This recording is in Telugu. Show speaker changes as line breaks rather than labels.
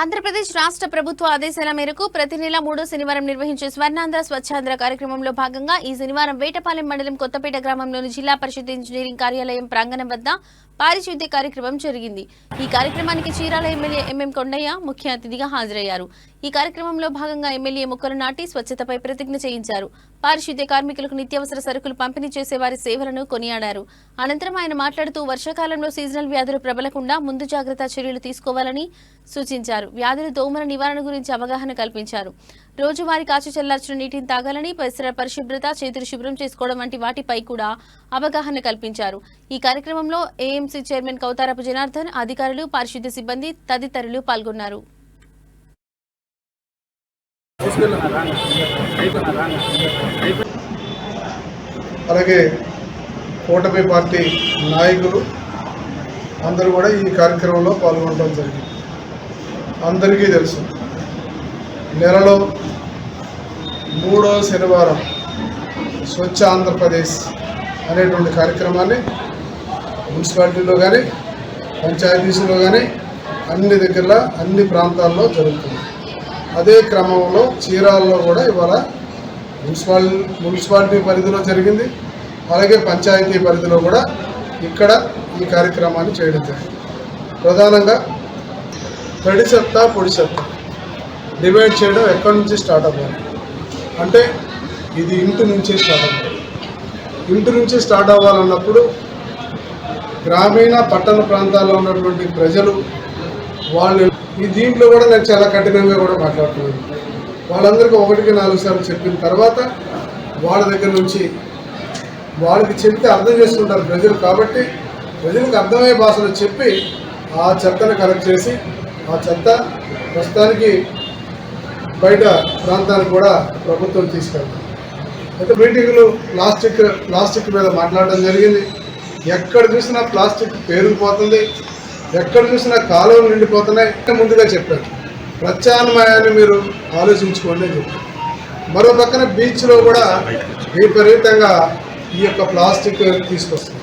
ఆంధ్రప్రదేశ్ రాష్ట్ర ప్రభుత్వ ఆదేశాల మేరకు ప్రతి నెల మూడో శనివారం నిర్వహించే స్వర్ణాంధ్ర స్వచ్ఛాంధ్ర కార్యక్రమంలో భాగంగా ఈ శనివారం వేటపాలెం మండలం కొత్తపేట గ్రామంలోని జిల్లా పరిషత్ ఇంజనీరింగ్ కార్యాలయం ప్రాంగణం వద్ద పారిశుద్ధ్య కార్యక్రమం జరిగింది. ఈ కార్యక్రమానికి చీరాల ఎమ్మెల్యే ఎంఎం కొండయ్య ముఖ్య అతిథిగా హాజరయ్యారు. ఈ కార్యక్రమంలో భాగంగా ఎమ్మెల్యే మొక్కలు నాటి స్వచ్ఛతపై ప్రతిజ్ఞ చేయించారు. పారిశుద్ధ్య కార్మికులకు నిత్యావసర సరుకులు పంపిణీ చేసే వారి సేవలను కొనియాడారు. అనంతరం ఆయన మాట్లాడుతూ వర్షాకాలంలో సీజనల్ వ్యాధులు ప్రబలకుండా ముందు జాగ్రత్త చర్యలు తీసుకోవాలని సూచించారు. వ్యాధుల దోమల నివారణ గురించి అవగాహన కల్పించారు. రోజువారీ కాచు చల్లార్చిన నీటిని తాగాలని పరిసర పరిశుభ్రత చేతులు శుభ్రం చేసుకోవడం వంటి వాటిపై కూడా అవగాహన కల్పించారు. ఈ కార్యక్రమంలో ఏఎంసీ చైర్మన్ కౌతారపు జనార్దన్ అధికారులు పారిశుద్ధ్య సిబ్బంది తదితరులు పాల్గొన్నారు.
అలాగే కూటమి పార్టీ నాయకులు అందరూ కూడా ఈ కార్యక్రమంలో పాల్గొనడం జరిగింది. అందరికీ తెలుసు. నెలలో మూడో శనివారం స్వచ్ఛ ఆంధ్రప్రదేశ్ అనేటువంటి కార్యక్రమాన్ని మున్సిపాలిటీలో కానీ పంచాయతీస్లో కానీ అన్ని దగ్గర అన్ని ప్రాంతాల్లో జరుగుతుంది. అదే క్రమంలో చీరాల్లో కూడా ఇవాళ మున్సిపాల్ మున్సిపాలిటీ పరిధిలో జరిగింది. అలాగే పంచాయతీ పరిధిలో కూడా ఇక్కడ ఈ కార్యక్రమాన్ని చేయడం జరిగింది. ప్రధానంగా తడి చెత్త పొడి చెత్త. డివైడ్ చేయడం ఎక్కడి నుంచి స్టార్ట్ అవ్వాలి? అంటే ఇది ఇంటి నుంచే స్టార్ట్ అవ్వాలి. ఇంటి నుంచి స్టార్ట్ అవ్వాలన్నప్పుడు గ్రామీణ పట్టణ ప్రాంతాల్లో ఉన్నటువంటి ప్రజలు వాళ్ళు ఈ దీంట్లో కూడా నేను చాలా కఠినంగా కూడా మాట్లాడుతున్నాను. వాళ్ళందరికీ ఒకటికి నాలుగు సార్లు చెప్పిన తర్వాత వాళ్ళ దగ్గర నుంచి వాళ్ళకి చెప్తే అర్థం చేసుకుంటారు ప్రజలు. కాబట్టి ప్రజలకు అర్థమయ్యే భాషలో చెప్పి ఆ చెత్తను కలెక్ట్ చేసి ఆ చెత్త ప్రస్తుతానికి బయట ప్రాంతానికి కూడా ప్రభుత్వం తీసుకెళ్తాం అయితే మీటింగ్లు ప్లాస్టిక్ ప్లాస్టిక్ మీద మాట్లాడడం జరిగింది. ఎక్కడ చూసినా ప్లాస్టిక్ పేరుకుపోతుంది. ఎక్కడ చూసినా కాలువలు నిండిపోతున్నాయి ముందుగా చెప్పారు. ప్రత్యామ్నాయాన్ని మీరు ఆలోచించుకోండి అని చెప్పారు. మరో పక్కన బీచ్లో కూడా విపరీతంగా ఈ యొక్క ప్లాస్టిక్ తీసుకొస్తుంది.